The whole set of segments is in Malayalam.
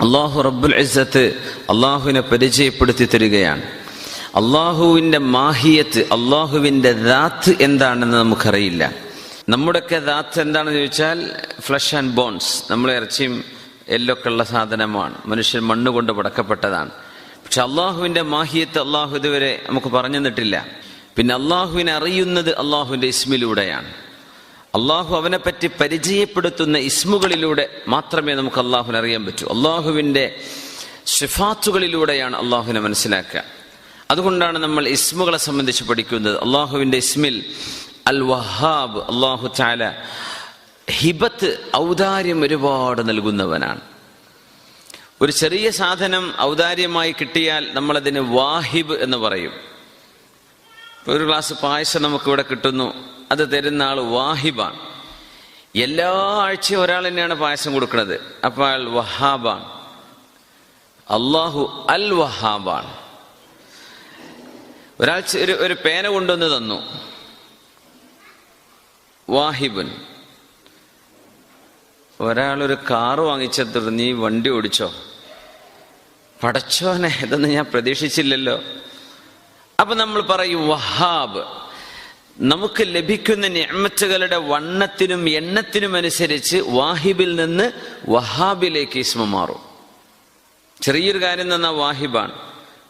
അള്ളാഹു റബ്ബുൽ ഇസ്സത്ത് അള്ളാഹുവിനെ പരിചയപ്പെടുത്തി തരികയാണ്. അള്ളാഹുവിന്റെ മാഹിയത്ത് അള്ളാഹുവിന്റെ ദാത്ത് എന്താണെന്ന് നമുക്കറിയില്ല. നമ്മുടെയൊക്കെ ദാത്ത് എന്താണെന്ന് ചോദിച്ചാൽ ഫ്ലഷ് ആൻഡ് ബോൺസ് നമ്മൾ ഇറച്ചിയും എല്ലൊക്കെ ഉള്ള സാധനമാണ്. മനുഷ്യൻ മണ്ണ് കൊണ്ട് പടക്കപ്പെട്ടതാണ് പക്ഷെ അള്ളാഹുവിന്റെ മാഹിയത്ത് അള്ളാഹു ഇതുവരെ നമുക്ക് പറഞ്ഞു തന്നിട്ടില്ല. പിന്നെ അള്ളാഹുവിനെ അറിയുന്നത് അള്ളാഹുവിന്റെ ഇസ്മിലൂടെയാണ്. അള്ളാഹു പറ്റി പരിചയപ്പെടുത്തുന്ന ഇസ്മുകളിലൂടെ മാത്രമേ നമുക്ക് അള്ളാഹുവിനെ അറിയാൻ പറ്റൂ. അള്ളാഹുവിന്റെ സിഫാത്തുകളിലൂടെയാണ് അള്ളാഹുവിനെ മനസ്സിലാക്കുക. അതുകൊണ്ടാണ് നമ്മൾ ഇസ്മുകളെ സംബന്ധിച്ച് പഠിക്കുന്നത്. അള്ളാഹുവിന്റെ ഇസ്മിൽ അൽ വഹാബ് അള്ളാഹു ചാല ഹിബത്ത് ഔദാര്യം ഒരുപാട് നൽകുന്നവനാണ്. ഒരു ചെറിയ സാധനം ഔദാര്യമായി കിട്ടിയാൽ നമ്മളതിന് വാഹിബ് എന്ന് പറയും. ഒരു ഗ്ലാസ് പായസം നമുക്കിവിടെ കിട്ടുന്നു. അത് തരുന്ന ആൾ വാഹിബാണ്. എല്ലാ ആഴ്ചയും ഒരാൾ തന്നെയാണ് പായസം കൊടുക്കുന്നത്. അപ്പൊ അയാൾ വഹാബാണ്. അള്ളാഹു അൽ വഹാബാണ്. ഒരാൾ ഒരു ഒരു പേന കൊണ്ടുവന്ന് തന്നു. വാഹിബുൻ. ഒരാൾ ഒരു കാറ് വാങ്ങിച്ചെത്തിട്ട് നീ വണ്ടി ഓടിച്ചോ? പടച്ചോനെ ഇതൊന്നും ഞാൻ പ്രതീക്ഷിച്ചില്ലല്ലോ. അപ്പൊ നമ്മൾ പറയും വഹാബ്. നമുക്ക് ലഭിക്കുന്ന ഞമ്മത്തുകളുടെ വണ്ണത്തിനും എണ്ണത്തിനും അനുസരിച്ച് വാഹിബിൽ നിന്ന് വഹാബിലേക്ക് ഇസ്മ മാറും. ചെറിയൊരു കാര്യം തന്ന വാഹിബാണ്.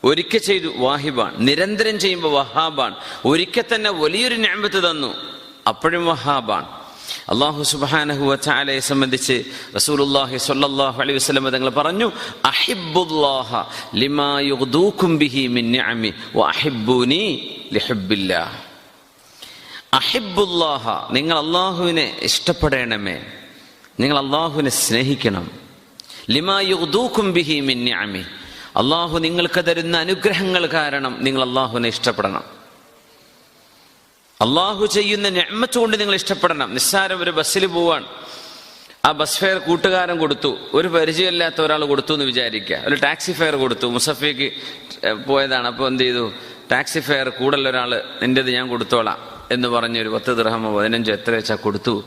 ഒരിക്കൽ ചെയ്തു വാഹിബാണ്. നിരന്തരം ചെയ്യുമ്പോൾ വഹാബാണ്. ഒരിക്കൽ തന്നെ വലിയൊരു ഞാമ്പത്ത് തന്നു. അപ്പോഴും വഹാബാണ്. അള്ളാഹു സുബാനഹു ചാലയെ സംബന്ധിച്ച് റസൂലുല്ലാഹി സ്വല്ലല്ലാഹു അലൈഹി വസല്ലം തങ്ങൾ പറഞ്ഞു അഹിബ്ബുല്ലാഹ ലിമാ യുഗ്ദൂകും ബിഹി മിൻ നിഅമി വഅഹിബ്ബൂനി ലിഹബ്ബില്ലാഹ്. അഹിബുല്ലാഹ നിങ്ങൾ അള്ളാഹുവിനെ ഇഷ്ടപ്പെടേണമേ. നിങ്ങൾ അള്ളാഹുവിനെ സ്നേഹിക്കണം. ലിമാ യുഗ്ദൂകും ബിഹി നിഅമി. അള്ളാഹു നിങ്ങൾക്ക് തരുന്ന അനുഗ്രഹങ്ങൾ കാരണം നിങ്ങൾ അള്ളാഹുവിനെ ഇഷ്ടപ്പെടണം. അള്ളാഹു ചെയ്യുന്ന ഞമ്മത്ത് കൊണ്ട് നിങ്ങൾ ഇഷ്ടപ്പെടണം. നിസ്സാരം ഒരു ബസ്സിൽ പോവാൻ. ആ ബസ് ഫെയർ കൂട്ടുകാരൻ കൊടുത്തു. ഒരു പരിചയമില്ലാത്ത ഒരാൾ കൊടുത്തു എന്ന് വിചാരിക്കുക. ഒരു ടാക്സി ഫെയർ കൊടുത്തു. മുസഫിക്ക് പോയതാണ്. അപ്പോൾ എന്ത് ചെയ്തു? ടാക്സി ഫെയർ കൂടുതൽ ഒരാൾ നിന്റെത് ഞാൻ കൊടുത്തോളാം. എന്ന് പറഞ്ഞ് ഒരു പത്ത് ദൃഹമോ പതിനഞ്ചോ എത്ര വെച്ചാൽ കൊടുത്തു.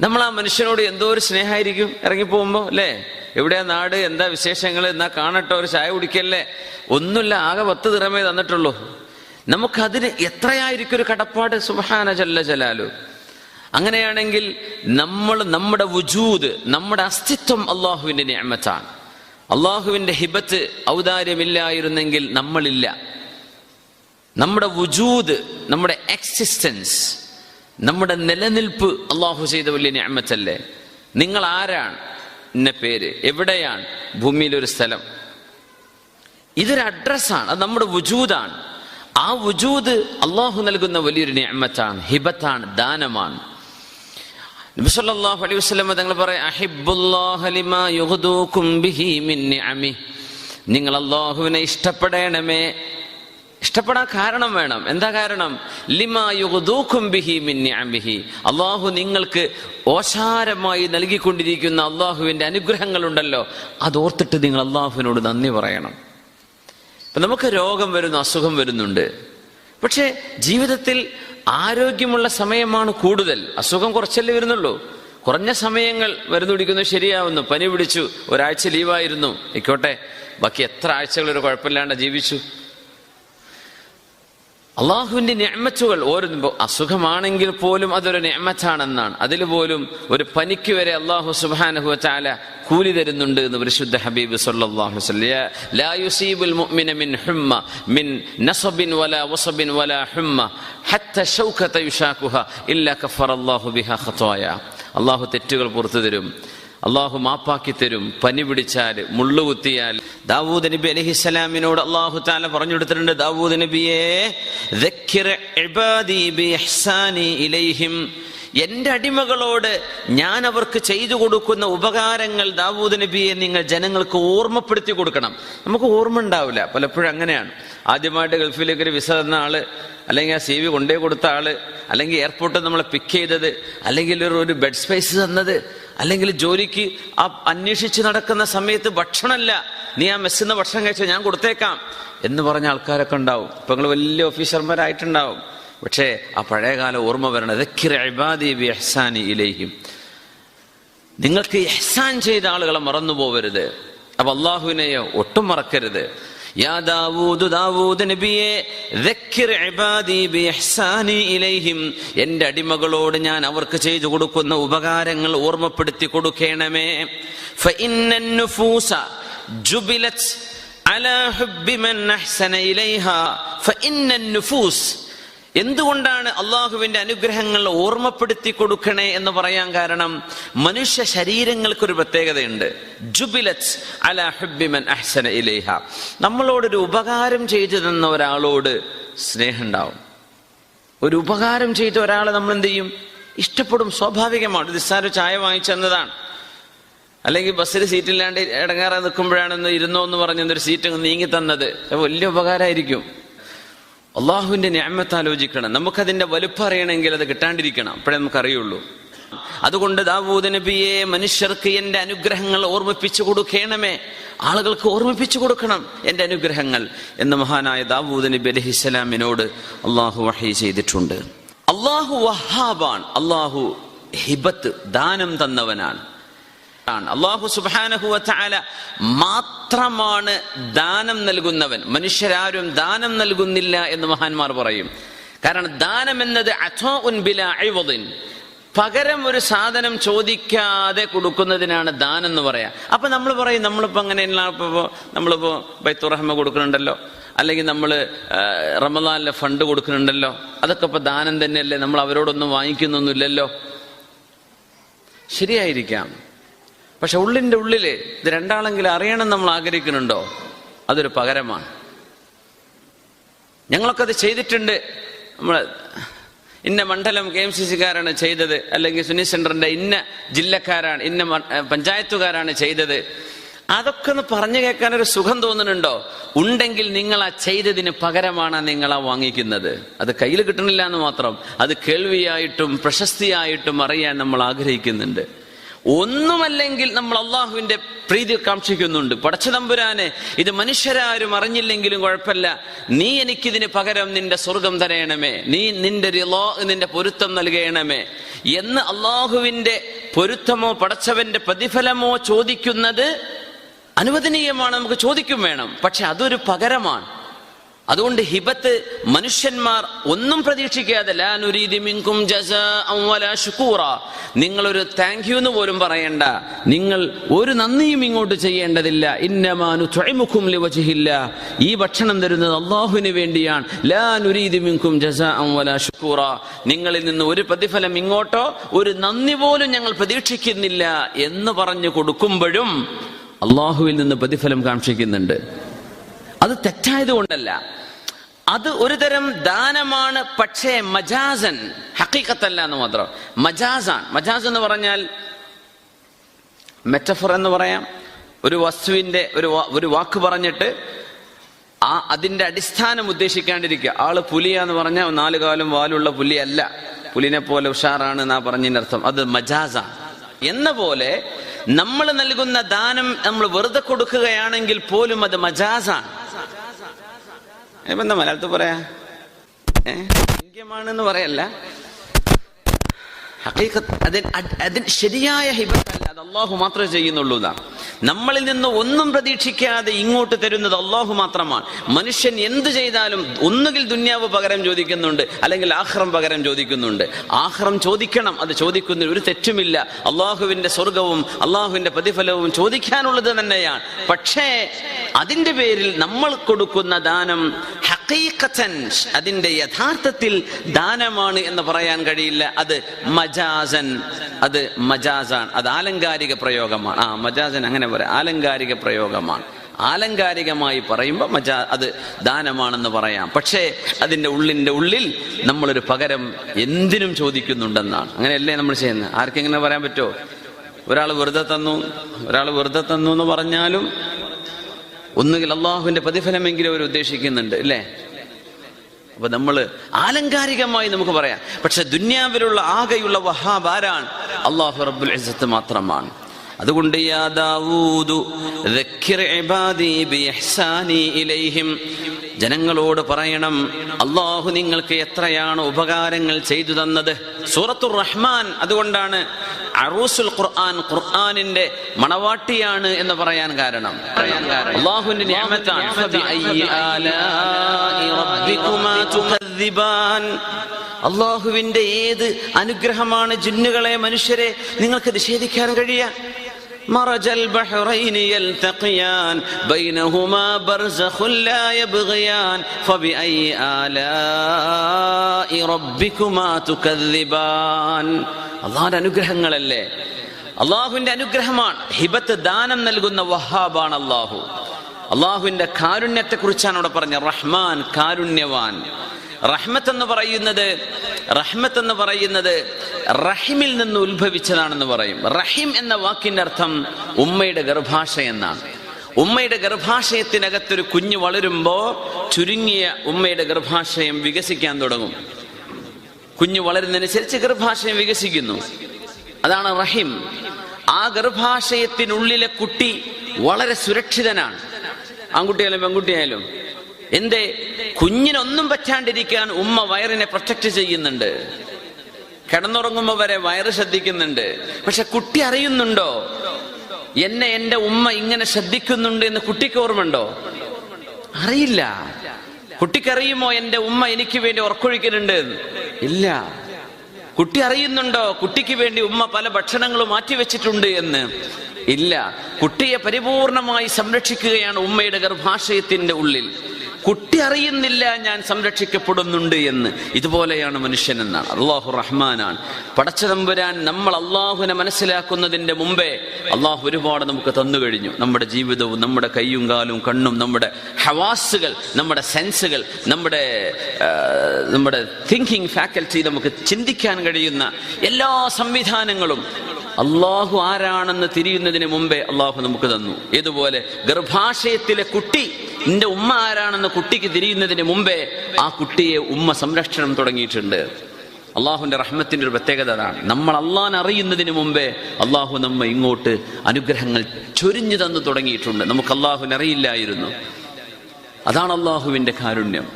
നമ്മൾ ആ മനുഷ്യനോട് എന്തോ ഒരു സ്നേഹമായിരിക്കും ഇറങ്ങി പോകുമ്പോൾ അല്ലേ? എവിടെയാ നാട്? എന്താ വിശേഷങ്ങൾ എന്നാ കാണട്ടോ? ഒരു ചായ കുടിക്കല്ലേ? ഒന്നുമില്ല ആകെ പത്ത് ദിറമേ തന്നിട്ടുള്ളൂ. നമുക്കതിന് എത്രയായിരിക്കും ഒരു കടപ്പാട്? സുഹാന ജല്ല ജലാലു. അങ്ങനെയാണെങ്കിൽ നമ്മൾ നമ്മുടെ വുജൂദ് നമ്മുടെ അസ്തിത്വം അള്ളാഹുവിന്റെ നിയമത്താണ് അള്ളാഹുവിന്റെ ഹിബത്ത് ഔദാര്യമില്ലായിരുന്നെങ്കിൽ നമ്മളില്ല. നമ്മുടെ വുജൂദ് നമ്മുടെ എക്സിസ്റ്റൻസ് നമ്മുടെ നിലനിൽപ്പ് അള്ളാഹു ചെയ്ത വലിയ ഞാമത്തല്ലേ നിങ്ങൾ ആരാണ്? എന്ന പേര്. എവിടെയാണ്? ഭൂമിയിലൊരു സ്ഥലം. ഇതൊരു അഡ്രസ്സാണ് അത് നമ്മുടെ വുജൂദാണ്. ആ വുജൂദ് അള്ളാഹു നൽകുന്ന വലിയൊരു ഞാമത്താണ് ഹിബത്താണ് ദാനമാണ്. അലൈഹി തങ്ങൾ പറയാം നിങ്ങൾ അള്ളാഹുവിനെ ഇഷ്ടപ്പെടണമേ. ഇഷ്ടപ്പെടാൻ കാരണം വേണം. എന്താ കാരണം? ലിമായുബിഹി അള്ളാഹു നിങ്ങൾക്ക് ഓശാരമായി നൽകിക്കൊണ്ടിരിക്കുന്ന അള്ളാഹുവിന്റെ അനുഗ്രഹങ്ങളുണ്ടല്ലോ. അതോർത്തിട്ട് നിങ്ങൾ അള്ളാഹുവിനോട് നന്ദി പറയണം. ഇപ്പൊ നമുക്ക് രോഗം വരുന്നു അസുഖം വരുന്നുണ്ട്. പക്ഷെ ജീവിതത്തിൽ ആരോഗ്യമുള്ള സമയമാണ് കൂടുതൽ. അസുഖം കുറച്ചല്ലേ വരുന്നുള്ളൂ. കുറഞ്ഞ സമയങ്ങൾ മരുന്ന് പിടിക്കുന്നു ശരിയാവുന്നു. പനി പിടിച്ചു ഒരാഴ്ച ലീവായിരുന്നു. ഇക്കോട്ടെ ബാക്കി എത്ര ആഴ്ചകൾ ഒരു കുഴപ്പമില്ലാണ്ട് ജീവിച്ചു. അള്ളാഹുവിന്റെ ഞമ്മച്ചുകൾ ഓരോ അസുഖമാണെങ്കിൽ പോലും അതൊരു ഞമ്മച്ചാണെന്നാണ് അതിൽ പോലും ഒരു പനിക്ക് വരെ അള്ളാഹു സുബാനഹു ചാല കൂലി തരുന്നുണ്ട് എന്ന് പരിശുദ്ധ ഹബീബ് സല്ലല്ലാഹു ലാ യുസീബുൽ മുഅ്മിന മിൻ മിൻ അള്ളാഹു തെറ്റുകൾ പുറത്തു തരും. അള്ളാഹു മാപ്പാക്കി തരും. പനി പിടിച്ചാൽ മുള്ളുകുത്തിയാൽ ദാവൂദ് നബി അലഹിസ്സലാമിനോട് അള്ളാഹു താല പറഞ്ഞു കൊടുത്തിട്ടുണ്ട് ദാവൂദ് നബിയെ എന്റെ അടിമകളോട് ഞാൻ അവർക്ക് ചെയ്തു കൊടുക്കുന്ന ഉപകാരങ്ങൾ ദാവൂദ് നബിയെ നിങ്ങൾ ജനങ്ങൾക്ക് ഓർമ്മപ്പെടുത്തി കൊടുക്കണം. നമുക്ക് ഓർമ്മ ഉണ്ടാവില്ല. പലപ്പോഴും അങ്ങനെയാണ്. ആദ്യമായിട്ട് ഗൾഫിലേക്ക് ഒരു വിസ തന്ന ആൾ അല്ലെങ്കിൽ ആ സി വി കൊണ്ടേ കൊടുത്ത ആൾ അല്ലെങ്കിൽ എയർപോർട്ടിൽ നമ്മളെ പിക്ക് ചെയ്തത് അല്ലെങ്കിൽ ഒരു ഒരു ബെഡ് സ്പേസ് തന്നത് അല്ലെങ്കിൽ ജോലിക്ക് ആ അന്വേഷിച്ച് നടക്കുന്ന സമയത്ത് ഭക്ഷണമല്ല നീ ആ മെസ്സിന്ന് ഭക്ഷണം കഴിച്ചാൽ ഞാൻ കൊടുത്തേക്കാം എന്ന് പറഞ്ഞ ആൾക്കാരൊക്കെ ഉണ്ടാവും. ഇപ്പൊ നിങ്ങൾ വലിയ ഓഫീസർമാരായിട്ടുണ്ടാവും പക്ഷേ ആ പഴയകാല ഓർമ്മ വരണം ഇലേക്കും നിങ്ങൾക്ക് ഇഹ്സാൻ ചെയ്ത ആളുകളെ മറന്നു പോവരുത്. അപ്പൊ അള്ളാഹുവിനെയോ ഒട്ടും മറക്കരുത്. യാ ദാവൂദ് ദാവൂദ് നബിയെ എന്റെ അടിമകളോട് ഞാൻ അവർക്ക് ചെയ്തു കൊടുക്കുന്ന ഉപകാരങ്ങൾ ഓർമ്മപ്പെടുത്തി കൊടുക്കണമേ. ജുബിലറ്റ് എന്തുകൊണ്ടാണ് അള്ളാഹുവിന്റെ അനുഗ്രഹങ്ങൾ ഓർമ്മപ്പെടുത്തി കൊടുക്കണേ എന്ന് പറയാൻ കാരണം മനുഷ്യ ശരീരങ്ങൾക്കൊരു പ്രത്യേകതയുണ്ട്. അല അഹ്സന നമ്മളോടൊരു ഉപകാരം ചെയ്തു തന്ന ഒരാളോട് സ്നേഹം ഉണ്ടാവും ഒരു ഉപകാരം ചെയ്ത ഒരാളെ നമ്മൾ എന്ത് ചെയ്യും ഇഷ്ടപ്പെടും സ്വാഭാവികമാണ്. നിസ്സാര ചായ വാങ്ങിച്ചെന്നതാണ് അല്ലെങ്കിൽ ബസ്സിൽ സീറ്റില്ലാണ്ട് ഇടങ്ങാറ നിൽക്കുമ്പോഴാണെന്ന് ഇരുന്നോ എന്ന് പറഞ്ഞൊരു സീറ്റ് നീങ്ങി തന്നത്. വലിയ ഉപകാരമായിരിക്കും. അള്ളാഹുവിന്റെ ഞാമത്ത് ആലോചിക്കണം. നമുക്കതിന്റെ വലുപ്പം അറിയണമെങ്കിൽ അത് കിട്ടാണ്ടിരിക്കണം. അപ്പോഴേ നമുക്കറിയുള്ളൂ. അതുകൊണ്ട് ദാവൂദ് നബിയെ മനുഷ്യർക്ക് എന്റെ അനുഗ്രഹങ്ങൾ ഓർമ്മിപ്പിച്ചു കൊടുക്കണമേ. ആളുകൾക്ക് ഓർമ്മിപ്പിച്ചു കൊടുക്കണം എന്റെ അനുഗ്രഹങ്ങൾ എന്ന് മഹാനായ ദാവൂദ് നബി അലഹിസ്സലാമിനോട് അള്ളാഹു വഹി ചെയ്തിട്ടുണ്ട്. അള്ളാഹു വഹാബാൻ അള്ളാഹു ഹിബത്ത് ദാനം തന്നവനാണ്. ആണ്. അള്ളാഹു സുബാനഹുവ ചാല മാത്രമാണ് ദാനം നൽകുന്നവൻ. മനുഷ്യരാരും ദാനം നൽകുന്നില്ല എന്ന് മഹാന്മാർ പറയും. കാരണം ദാനം എന്നത്. പകരം ഒരു സാധനം ചോദിക്കാതെ കൊടുക്കുന്നതിനാണ് ദാനം എന്ന് പറയാ. അപ്പൊ നമ്മൾ പറയും നമ്മളിപ്പോ അങ്ങനെയുള്ള ഇപ്പോ നമ്മളിപ്പോ ബൈത്തുറഹ്മ കൊടുക്കുന്നുണ്ടല്ലോ. അല്ലെങ്കിൽ നമ്മൾ റമദാനിലെ ഫണ്ട് കൊടുക്കുന്നുണ്ടല്ലോ. അതൊക്കെ ഇപ്പൊ ദാനം തന്നെയല്ലേ നമ്മൾ അവരോടൊന്നും വാങ്ങിക്കുന്നൊന്നുമില്ലല്ലോ. ശരിയായിരിക്കാം. പക്ഷെ ഉള്ളിന്റെ ഉള്ളിൽ ഇത് രണ്ടാളെങ്കിലും അറിയണം നമ്മൾ ആഗ്രഹിക്കുന്നുണ്ടോ? അതൊരു പകരമാണ്. ഞങ്ങളൊക്കെ അത് ചെയ്തിട്ടുണ്ട്. നമ്മൾ ഇന്ന മണ്ഡലം കെ എം സി സിക്കാരാണ് ചെയ്തത് അല്ലെങ്കിൽ സുനി സെന്ററിന്റെ ഇന്ന ജില്ലക്കാരാണ് ഇന്ന പഞ്ചായത്തുകാരാണ് ചെയ്തത്. അതൊക്കെ ഒന്ന് പറഞ്ഞു കേൾക്കാൻ ഒരു സുഖം തോന്നുന്നുണ്ടോ? ഉണ്ടെങ്കിൽ നിങ്ങൾ ആ ചെയ്തതിന് പകരമാണ് നിങ്ങൾ ആ വാങ്ങിക്കുന്നത്. അത് കയ്യിൽ കിട്ടണില്ല എന്ന് മാത്രം. അത് കേൾവിയായിട്ടും പ്രശസ്തിയായിട്ടും അറിയാൻ നമ്മൾ ആഗ്രഹിക്കുന്നുണ്ട്. ഒന്നുമല്ലെങ്കിൽ നമ്മൾ അള്ളാഹുവിന്റെ പ്രീതി കാക്ഷിക്കുന്നുണ്ട്. പടച്ച നമ്പുരാനെ ഇത് മനുഷ്യരാരും അറിഞ്ഞില്ലെങ്കിലും കുഴപ്പമില്ല. നീ എനിക്കിതിന് പകരം നിന്റെ സ്വർഗം തരയണമേ. നീ നിന്റെ നിന്റെ പൊരുത്തം നൽകണമേ. എന്ന് അള്ളാഹുവിന്റെ പൊരുത്തമോ പടച്ചവന്റെ പ്രതിഫലമോ ചോദിക്കുന്നത് അനുവദനീയമാണ് നമുക്ക് ചോദിക്കും വേണം. പക്ഷെ അതൊരു പകരമാണ്. അതുകൊണ്ട് ഹിബത്ത് മനുഷ്യന്മാർ ഒന്നും പ്രതീക്ഷിക്കാതെ ലാ നുരീദി മിൻകും ജസാഅൻ വലാ ശുക്കൂറ നിങ്ങളൊരു താങ്ക് യു എന്ന് പോലും പറയണ്ട. നിങ്ങൾ ഒരു നന്ദിയും ഇങ്ങോട്ട് ചെയ്യേണ്ടതില്ല. ഇന്നമാനു ഈ ഭക്ഷണം തരുന്നത് അള്ളാഹുവിന് വേണ്ടിയാണ്. നിങ്ങളിൽ നിന്ന് ഒരു പ്രതിഫലം ഇങ്ങോട്ടോ ഒരു നന്ദി പോലും ഞങ്ങൾ പ്രതീക്ഷിക്കുന്നില്ല എന്ന് പറഞ്ഞു കൊടുക്കുമ്പോഴും അള്ളാഹുവിൽ നിന്ന് പ്രതിഫലം കാക്ഷിക്കുന്നുണ്ട് അത് തെറ്റായത് കൊണ്ടല്ല അത് ഒരു തരം ദാനമാണ് പക്ഷേ മജാസൻ ഹക്കീക്കത്തല്ല എന്ന് മാത്രം. മജാസാൻ മജാസ് എന്ന് പറഞ്ഞാൽ മെറ്റഫർ എന്ന് പറയാം. ഒരു വസ്തുവിന്റെ ഒരു ഒരു വാക്ക് പറഞ്ഞിട്ട് ആ അതിന്റെ അടിസ്ഥാനം ഉദ്ദേശിക്കാണ്ടിരിക്കുക. ആൾ പുലിയാന്ന് പറഞ്ഞാൽ നാല് കാലം വാലുള്ള പുലിയല്ല. പുലിനെ പോലെ ഉഷാറാണ് എന്നാ പറഞ്ഞതിനർത്ഥം. അത് മജാസാണ്. എന്ന പോലെ നമ്മൾ നൽകുന്ന ദാനം നമ്മൾ വെറുതെ കൊടുക്കുകയാണെങ്കിൽ പോലും അത് മജാസാണ്. ഇപ്പൊ എന്താ മലയാളത്തിൽ പറയാ? ഏ? യോഗ്യമാണെന്ന് പറയല്ല. അതിന് ശരിയായ ഹിബത്തല്ല അത് അള്ളാഹു മാത്രമേ ചെയ്യുന്നുള്ളൂ എന്നാണ് നമ്മളിൽ നിന്ന് ഒന്നും പ്രതീക്ഷിക്കാതെ ഇങ്ങോട്ട് തരുന്നത് അള്ളാഹു മാത്രമാണ്. മനുഷ്യൻ എന്ത് ചെയ്താലും ഒന്നുകിൽ ദുന്യാവ് പകരം ചോദിക്കുന്നുണ്ട് അല്ലെങ്കിൽ ആഹ്റം പകരം ചോദിക്കുന്നുണ്ട്. ആഹ്റം ചോദിക്കണം അത് ചോദിക്കുന്ന ഒരു തെറ്റുമില്ല. അള്ളാഹുവിന്റെ സ്വർഗവും അള്ളാഹുവിന്റെ പ്രതിഫലവും ചോദിക്കാനുള്ളത് തന്നെയാണ്. പക്ഷേ അതിന്റെ പേരിൽ നമ്മൾ കൊടുക്കുന്ന ദാനം അതിന്റെ യഥാർത്ഥത്തിൽ ദാനമാണ് എന്ന് പറയാൻ കഴിയില്ല. അത് മജാസൻ അത് മജാസാണ്. അത് ആലങ്കാരിക പ്രയോഗമാണ്. ആ മജാസൻ അങ്ങനെ പറയാം. ആലങ്കാരിക പ്രയോഗമാണ്. ആലങ്കാരികമായി പറയുമ്പോൾ മജാ അത് ദാനമാണെന്ന് പറയാം. പക്ഷേ അതിന്റെ ഉള്ളിന്റെ ഉള്ളിൽ നമ്മളൊരു പകരം എന്തിനും ചോദിക്കുന്നുണ്ടെന്നാണ്. അങ്ങനെയല്ലേ നമ്മൾ ചെയ്യുന്നത്? ആർക്കെങ്ങനെ പറയാൻ പറ്റുമോ? ഒരാൾ വെറുതെ തന്നു ഒരാൾ വെറുതെ തന്നു എന്ന് പറഞ്ഞാലും ഒന്നുകിൽ അള്ളാഹുവിന്റെ പ്രതിഫലമെങ്കിലും അവർ ഉദ്ദേശിക്കുന്നുണ്ട് അല്ലേ അപ്പൊ നമ്മൾ ആലങ്കാരികമായി നമുക്ക് പറയാം. പക്ഷെ ദുന്യാവിലുള്ള ആകെയുള്ള വഹാബ് ആരാണ്? അള്ളാഹു റബ്ബുൽ ഇസ്സത്ത് മാത്രമാണ്. അതുകൊണ്ട് ജനങ്ങളോട് പറയണം അള്ളാഹു നിങ്ങൾക്ക് എത്രയാണ് ഉപകാരങ്ങൾ ചെയ്തു തന്നത്? സൂറത്തുർ റഹ്മാൻ അതുകൊണ്ടാണ് അറൂസുൽ ഖുർആൻ ഖുർആനിന്റെ മണവാട്ടിയാണ് എന്ന് പറയാൻ കാരണം. അള്ളാഹുവിന്റെ നിയമത്താണ്. അള്ളാഹുവിന്റെ ഏത് അനുഗ്രഹമാണ് ജിന്നുകളെ മനുഷ്യരെ നിങ്ങൾക്ക് നിഷേധിക്കാൻ കഴിയുക? مرج البحرين يلتقيان بينهما برزخ لا يبغيان فبأي آلاء ربكما تكذبان അള്ളാഹുന്റെ അനുഗ്രഹങ്ങളല്ലേ അള്ളാഹുവിന്റെ അനുഗ്രഹമാണ് ഹിബത്ത് ദാനം നൽകുന്ന വഹാബാണ് അള്ളാഹു അള്ളാഹുവിന്റെ കാരുണ്യത്തെ കുറിച്ചാണ് അവിടെ പറഞ്ഞ റഹ്മാൻ കാരുണ്യവാൻ റഹ്മത്ത് എന്ന് പറയുന്നത് റഹ്മത്ത് എന്ന് പറയുന്നത് റഹിമിൽ നിന്ന് ഉത്ഭവിച്ചതാണെന്ന് പറയും. റഹിം എന്ന വാക്കിന്റെ അർത്ഥം ഉമ്മയുടെ ഗർഭാശ എന്നാണ്. ഉമ്മയുടെ ഗർഭാശയത്തിനകത്തൊരു കുഞ്ഞ് വളരുമ്പോ ചുരുങ്ങിയ ഉമ്മയുടെ ഗർഭാശയം വികസിക്കാൻ തുടങ്ങും. കുഞ്ഞ് വളരുന്നതിനനുസരിച്ച് ഗർഭാശയം വികസിക്കുന്നു. അതാണ് റഹിം. ആ ഗർഭാശയത്തിനുള്ളിലെ കുട്ടി വളരെ സുരക്ഷിതനാണ്. ആൺകുട്ടിയായാലും പെൺകുട്ടിയായാലും. എന്തേ? കുഞ്ഞിനൊന്നും പറ്റാണ്ടിരിക്കാൻ ഉമ്മ വയറിനെ പ്രൊട്ടക്ട് ചെയ്യുന്നുണ്ട്. കിടന്നുറങ്ങുമ്പോൾ വരെ വയറ് ശ്രദ്ധിക്കുന്നുണ്ട്. പക്ഷെ കുട്ടി അറിയുന്നുണ്ടോ? എന്നെ എന്റെ ഉമ്മ ഇങ്ങനെ ശ്രദ്ധിക്കുന്നുണ്ട് എന്ന് കുട്ടിക്ക് ഓർമ്മയുണ്ടോ? അറിയില്ല. കുട്ടിക്കറിയുമോ എന്റെ ഉമ്മ എനിക്ക് വേണ്ടി ഉറക്കൊഴിക്കുന്നുണ്ട് ഇല്ല. കുട്ടി അറിയുന്നുണ്ടോ? കുട്ടിക്ക് വേണ്ടി ഉമ്മ പല ഭക്ഷണങ്ങളും മാറ്റിവെച്ചിട്ടുണ്ട് എന്ന്? ഇല്ല. കുട്ടിയെ പരിപൂർണമായി സംരക്ഷിക്കുകയാണ് ഉമ്മയുടെ ഗർഭാശയത്തിന്റെ ഉള്ളിൽ. കുട്ടി അറിയുന്നില്ല ഞാൻ സംരക്ഷിക്കപ്പെടുന്നുണ്ട് എന്ന്. ഇതുപോലെയാണ് മനുഷ്യൻ എന്നാണ്. അള്ളാഹു റഹ്മാനാണ്. പടച്ചതമ്പുരാൻ നമ്മൾ അള്ളാഹുവിനെ മനസ്സിലാക്കുന്നതിന്റെ മുമ്പേ അള്ളാഹു ഒരുപാട് നമുക്ക് തന്നു കഴിഞ്ഞു. നമ്മുടെ ജീവിതവും നമ്മുടെ കൈയും കാലും കണ്ണും നമ്മുടെ ഹവാസുകൾ നമ്മുടെ സെൻസുകൾ നമ്മുടെ നമ്മുടെ തിങ്കിങ് ഫാക്കൽറ്റി നമുക്ക് ചിന്തിക്കാൻ കഴിയുന്ന എല്ലാ സംവിധാനങ്ങളും അള്ളാഹു ആരാണെന്ന് തിരിയുന്നതിന് മുമ്പേ അള്ളാഹു നമുക്ക് തന്നു. ഇതുപോലെ ഗർഭാശയത്തിലെ കുട്ടി നിന്റെ ഉമ്മ ആരാണെന്ന് കുട്ടിക്ക് തിരിയുന്നതിന് മുമ്പേ ആ കുട്ടിയെ ഉമ്മ സംരക്ഷണം തുടങ്ങിയിട്ടുണ്ട്. അള്ളാഹുവിന്റെ റഹ്മത്തിന്റെ ഒരു പ്രത്യേകത അതാണ്. നമ്മൾ അള്ളാൻ അറിയുന്നതിന് മുമ്പേ അള്ളാഹു നമ്മ ഇങ്ങോട്ട് അനുഗ്രഹങ്ങൾ ചൊരിഞ്ഞു തന്നു തുടങ്ങിയിട്ടുണ്ട്. നമുക്ക് അള്ളാഹുവിനെ അറിയില്ലായിരുന്നു. അതാണ് അള്ളാഹുവിന്റെ കാരുണ്യം.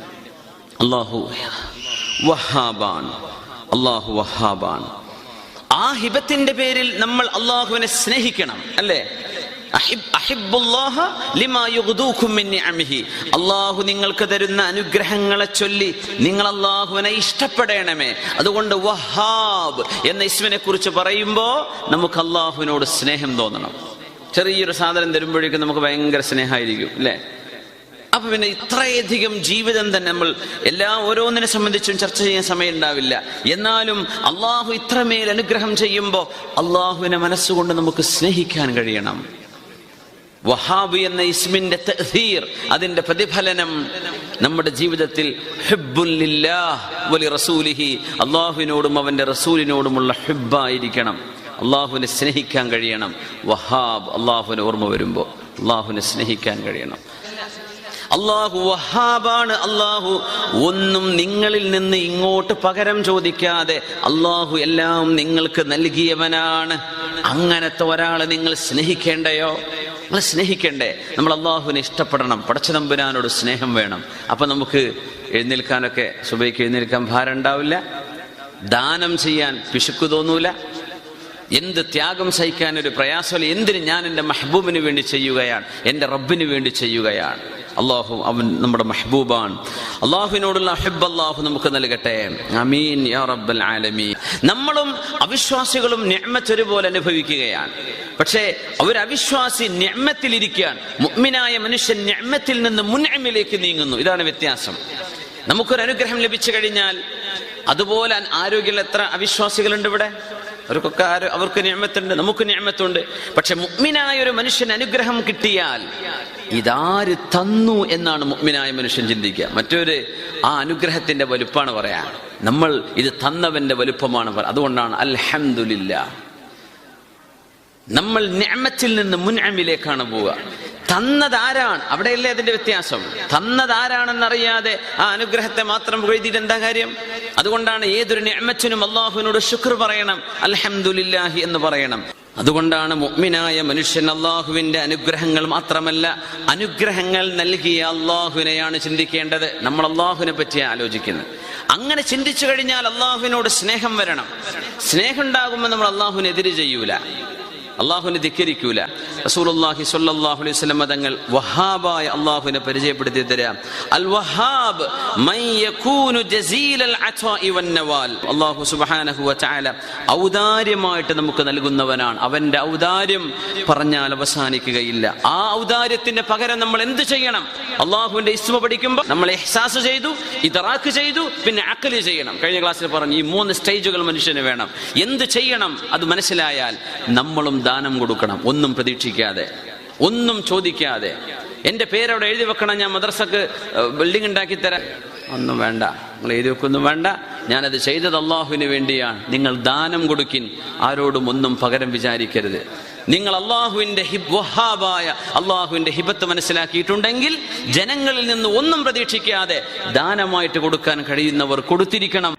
അള്ളാഹു വഹാബാൻ. അള്ളാഹു വഹാബാൻ. ആ ഹിബത്തിന്റെ പേരിൽ നമ്മൾ അള്ളാഹുവിനെ സ്നേഹിക്കണം അല്ലേ? അള്ളാഹു നിങ്ങൾക്ക് തരുന്ന അനുഗ്രഹങ്ങളെ ചൊല്ലി നിങ്ങൾ അള്ളാഹുവിനെ ഇഷ്ടപ്പെടണമേ. അതുകൊണ്ട് വഹാബ് എന്ന ഇസ്മിനെ കുറിച്ച് പറയുമ്പോൾ നമുക്ക് അള്ളാഹുവിനോട് സ്നേഹം തോന്നണം. ചെറിയൊരു സാധനം തരുമ്പോഴേക്കും നമുക്ക് ഭയങ്കര സ്നേഹമായിരിക്കും അല്ലേ? അപ്പൊ പിന്നെ ഇത്രയധികം ജീവിതം തന്നെ നമ്മൾ എല്ലാ ഓരോന്നിനെ സംബന്ധിച്ചും ചർച്ച ചെയ്യാൻ സമയം ഉണ്ടാവില്ല എന്നാലും അള്ളാഹു ഇത്രമേൽ അനുഗ്രഹം ചെയ്യുമ്പോൾ അള്ളാഹുവിനെ മനസ്സുകൊണ്ട് നമുക്ക് സ്നേഹിക്കാൻ കഴിയണം. വഹാബ് എന്ന ഇസ്മിന്റെ തഹീർ അതിന്റെ പ്രതിഫലനം നമ്മുടെ ജീവിതത്തിൽ അള്ളാഹുവിനോടും അവന്റെ റസൂലിനോടുമുള്ള ഹിബായിരിക്കണം അള്ളാഹുവിനെ സ്നേഹിക്കാൻ കഴിയണം. വഹാബ് അള്ളാഹുവിനെ ഓർമ്മ വരുമ്പോൾ അള്ളാഹുവിനെ സ്നേഹിക്കാൻ കഴിയണം. അള്ളാഹു വഹാബാണ്. അള്ളാഹു ഒന്നും നിങ്ങളിൽ നിന്ന് ഇങ്ങോട്ട് പകരം ചോദിക്കാതെ അള്ളാഹു എല്ലാം നിങ്ങൾക്ക് നൽകിയവനാണ്. അങ്ങനത്തെ ഒരാളെ നിങ്ങൾ സ്നേഹിക്കേണ്ടയോ? നമ്മൾ സ്നേഹിക്കണ്ടേ? നമ്മൾ അള്ളാഹുവിനെ ഇഷ്ടപ്പെടണം. പടച്ചതമ്പുരാനോട് സ്നേഹം വേണം. അപ്പൊ നമുക്ക് എഴുന്നേൽക്കാനൊക്കെ സുബൈക്ക് എഴുന്നേൽക്കാൻ ഭാരം ഉണ്ടാവില്ല. ദാനം ചെയ്യാൻ പിശുക്ക് തോന്നൂല. എന്ത് ത്യാഗം സഹിക്കാൻ ഒരു പ്രയാസമില്ല. എന്തിന് ഞാൻ എന്റെ മെഹബൂബിന് വേണ്ടി ചെയ്യുകയാണ്? എന്റെ റബ്ബിന് വേണ്ടി ചെയ്യുകയാണ്? അള്ളാഹു അവൻ നമ്മുടെ മെഹബൂബാൻ അള്ളാഹുവിനോടുള്ള അഹിബ് അള്ളാഹു നമുക്ക് നൽകട്ടെ. അമീൻ യാ റബ്ബൽ ആലമീൻ. നമ്മളും അവിശ്വാസികളും ഞമ്മത്ത് ഒരുപോലെ അനുഭവിക്കുകയാണ്. പക്ഷേ അവരവിശ്വാസി അവിശ്വാസി ഞമ്മത്തിലിരിക്കാൻ മുഅ്മിനായ മനുഷ്യൻ ഞമ്മത്തിൽ നിന്ന് മുൻഎമ്മിലേക്ക് നീങ്ങുന്നു. ഇതാണ് വ്യത്യാസം. നമുക്കൊരു അനുഗ്രഹം ലഭിച്ചു കഴിഞ്ഞാൽ അതുപോലെ ആരോഗ്യമുള്ള എത്ര അവിശ്വാസികളുണ്ട് ഇവിടെ? അവർക്കൊക്കെ ആരോ- അവർക്ക് ഞമ്മത്തുണ്ട് നമുക്ക് ഞമ്മത്തുണ്ട് പക്ഷെ മുഗ്മിനായ ഒരു മനുഷ്യൻ അനുഗ്രഹം കിട്ടിയാൽ ഇതാര് തന്നു എന്നാണ് മുഗ്മിനായ മനുഷ്യൻ ചിന്തിക്കുക. മറ്റൊരു ആ അനുഗ്രഹത്തിന്റെ വലുപ്പാണ് പറയാ. നമ്മൾ ഇത് തന്നവന്റെ വലുപ്പമാണ് അതുകൊണ്ടാണ് അൽഹംദുലില്ലാ. നമ്മൾ ഞാമത്തിൽ നിന്ന് മുൻഅമിലേക്കാണ് പോവുക. തന്നതാരാണ്? അവിടെയല്ലേ അതിന്റെ വ്യത്യാസം? തന്നതാരാണെന്നറിയാതെ ആ അനുഗ്രഹത്തെ മാത്രം എഴുതിയിട്ട് എന്താ കാര്യം? അതുകൊണ്ടാണ് ഏതൊരു ഞാമത്തിനും അള്ളാഹുവിനോട് ശുക്ർ പറയണം. അൽഹംദുലില്ലാഹി എന്ന് പറയണം. അതുകൊണ്ടാണ് മുഅ്മിനായ മനുഷ്യൻ അള്ളാഹുവിന്റെ അനുഗ്രഹങ്ങൾ മാത്രമല്ല അനുഗ്രഹങ്ങൾ നൽകിയ അള്ളാഹുവിനെയാണ് ചിന്തിക്കേണ്ടത്. നമ്മൾ അള്ളാഹുവിനെ പറ്റി ആലോചിക്കുന്നത്. അങ്ങനെ ചിന്തിച്ചു കഴിഞ്ഞാൽ അള്ളാഹുവിനോട് സ്നേഹം വരണം. സ്നേഹം ഉണ്ടാകുമ്പോൾ നമ്മൾ അള്ളാഹുവിനെതിര് ചെയ്യൂല. അള്ളാഹുവിനെ ധിക്കരിക്കൂല. റസൂലുള്ളാഹി സ്വല്ലല്ലാഹു അലൈഹി വസല്ലം തങ്ങൾ വഹാബായ അള്ളാഹുവിനെ പരിചയപ്പെടുത്തി തരാം. അൽ വഹാബ് മൻ യകൂനു ജസീലൽ അത്വാഇ വന്നവാൽ അള്ളാഹു സുബ്ഹാനഹു വതആല ഔദാര്യമായിട്ട് നമുക്ക് നൽകുന്നവനാണ്. അവന്റെ ഔദാര്യം പറഞ്ഞാൽ അവസാനിക്കുകയില്ല. ആ ഔദാര്യത്തിന്റെ പകരം നമ്മൾ എന്ത് ചെയ്യണം? അള്ളാഹുവിന്റെ ഇസ്മ പഠിക്കുമ്പോൾ നമ്മൾ ഇഹ്സാസ് ചെയ്തു ഇതറാക്ക് ചെയ്തു പിന്നെ അക്കൽ ചെയ്യണം. കഴിഞ്ഞ ക്ലാസ്സിൽ പറഞ്ഞു ഈ മൂന്ന് സ്റ്റേജുകൾ മനുഷ്യന് വേണം. എന്ത് ചെയ്യണം? അത് മനസ്സിലായാൽ നമ്മളും ദാനം കൊടുക്കണം. ഒന്നും പ്രതീക്ഷിക്കാതെ. ഒന്നും ചോദിക്കാതെ. എന്റെ പേരവിടെ എഴുതി വെക്കണം ഞാൻ മദ്രസക്ക് ബിൽഡിംഗ് ഉണ്ടാക്കി തരാം. ഒന്നും വേണ്ട. നിങ്ങൾ എഴുതി വെക്കൊന്നും വേണ്ട. ഞാനത് ചെയ്തത് അള്ളാഹുവിന് വേണ്ടിയാണ്. നിങ്ങൾ ദാനം കൊടുക്കിൻ. ആരോടും ഒന്നും പകരം വിചാരിക്കരുത്. നിങ്ങൾ അള്ളാഹുവിന്റെ ഹിബ് വഹാബായ അള്ളാഹുവിന്റെ ഹിബത്ത് മനസ്സിലാക്കിയിട്ടുണ്ടെങ്കിൽ ജനങ്ങളിൽ നിന്ന് ഒന്നും പ്രതീക്ഷിക്കാതെ ദാനമായിട്ട് കൊടുക്കാൻ കഴിയുന്നവർ കൊടുത്തിരിക്കണം.